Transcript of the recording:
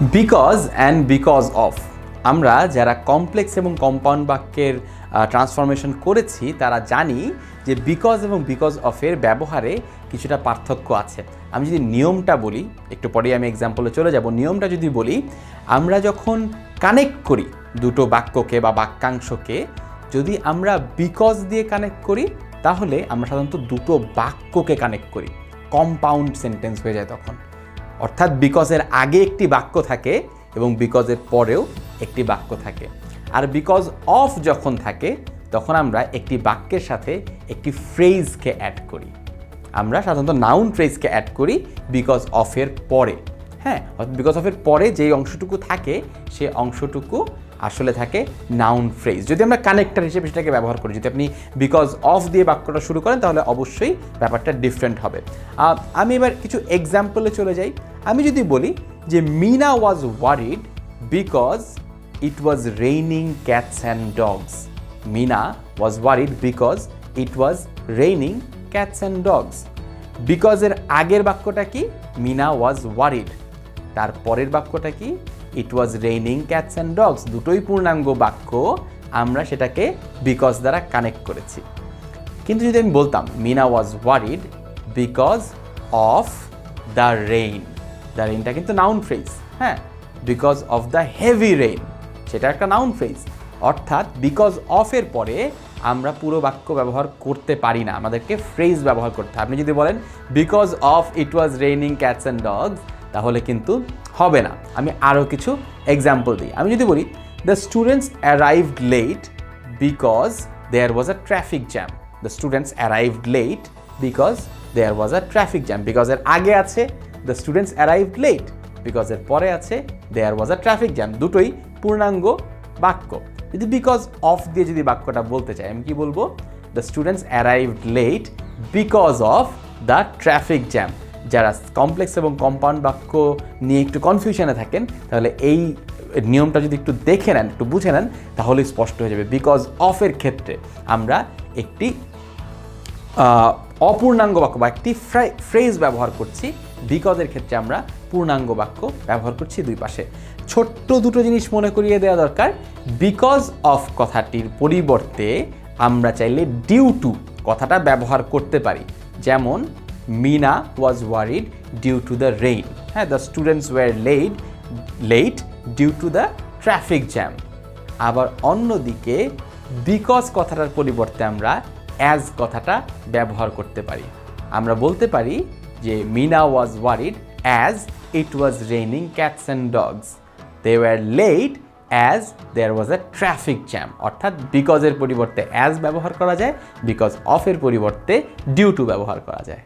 Because and because of আমরা যারা complex এবং কম্পাউন্ড বাক্যের ট্রান্সফরমেশন করেছি, তারা জানি যে বিকজ এবং বিকজ অফের ব্যবহারে কিছুটা পার্থক্য আছে। আমি যদি নিয়মটা বলি, একটু পরেই আমি এক্সাম্পলে চলে যাব। নিয়মটা যদি বলি, আমরা যখন কানেক্ট করি দুটো বাক্যকে বা বাক্যাংশকে, যদি আমরা বিকজ দিয়ে কানেক্ট করি, তাহলে আমরা সাধারণত দুটো বাক্যকে কানেক্ট করি। কম্পাউন্ড সেন্টেন্স হয়ে যায় তখন। অর্থাৎ বিকজের আগে একটি বাক্য থাকে এবং বিকজের পরেও একটি বাক্য থাকে। আর বিকজ অফ যখন থাকে, তখন আমরা একটি বাক্যের সাথে একটি ফ্রেজকে অ্যাড করি। আমরা সাধারণত নাউন ফ্রেজকে অ্যাড করি বিকজ অফের পরে। হ্যাঁ বিকজ অফের পরে যেই অংশটুকু থাকে, সে অংশটুকু আসলে থাকে নাউন ফ্রেজ যদি আমরা কানেক্টার হিসেবে সেটাকে ব্যবহার করি, যদি আপনি বিকজ অফ দিয়ে বাক্যটা শুরু করেন, তাহলে অবশ্যই ব্যাপারটা ডিফারেন্ট হবে। আমি এবার কিছু এক্সাম্পলে চলে যাই। আমি যদি বলি যে Mina was worried because it was raining cats and dogs Mina was worried because it was raining cats and dogs বিকজের আগের বাক্যটা কি? মিনা ওয়াজ ওয়ারিড তার পরের বাক্যটা কি? It was raining cats and dogs দুটোই পূর্ণাঙ্গ বাক্য, আমরা সেটাকে বিকজ দ্বারা কানেক্ট করেছি। কিন্তু যদি আমি বলতাম Mina was worried because of the rain the রেইনটা কিন্তু নাউন ফ্রেজ হ্যাঁ? Because of the heavy rain সেটা একটা নাউন ফ্রেজ অর্থাৎ বিকজ অফের পরে আমরা পুরো বাক্য ব্যবহার করতে পারি না, আমাদেরকে ফ্রেজ ব্যবহার করতে হয় আপনি যদি বলেন because of it was raining cats and dogs তাহলে কিন্তু হবে না। আমি আরও কিছু এক্সাম্পল দিই। আমি যদি বলি the students arrived late because there was a traffic jam the students arrived late because there was a traffic jam বিকজের আগে আছে the students arrived late because এর পরে আছে দেয়ার ওয়াজ আ ট্রাফিক জ্যাম দুটোই পূর্ণাঙ্গ বাক্য। যদি বিকজ অফ দিয়ে যদি বাক্যটা বলতে চাই, আমি কি বলব? The students arrived late because of the traffic jam যারা কমপ্লেক্স এবং কম্পাউন্ড বাক্য নিয়ে একটু কনফিউশনে থাকেন, তাহলে এই নিয়মটা যদি একটু দেখে নেন, একটু বুঝে নেন তাহলে স্পষ্ট হয়ে যাবে। বিকজ অফের ক্ষেত্রে আমরা একটি অপূর্ণাঙ্গ বাক্য বা একটি ফ্রেজ ব্যবহার করছি। বিকজের ক্ষেত্রে আমরা পূর্ণাঙ্গ বাক্য ব্যবহার করছি দুই পাশে। ছোট্ট দুটো জিনিস মনে করিয়ে দেওয়া দরকার। বিকজ অফ কথাটির পরিবর্তে আমরা চাইলে ডিউ টু কথাটা ব্যবহার করতে পারি। যেমন was worried due to the rain হ্যাঁ the students were late late due to the traffic jam আবার অন্যদিকে, বিকজ কথাটার পরিবর্তে আমরা অ্যাজ কথাটা ব্যবহার করতে পারি। আমরা বলতে পারি যে Mina was worried as it was raining cats and dogs they were late as there was a traffic jam অর্থাৎ বিকজের পরিবর্তে অ্যাজ ব্যবহার করা যায়, বিকজ অফের পরিবর্তে ডিউ টু ব্যবহার করা যায়।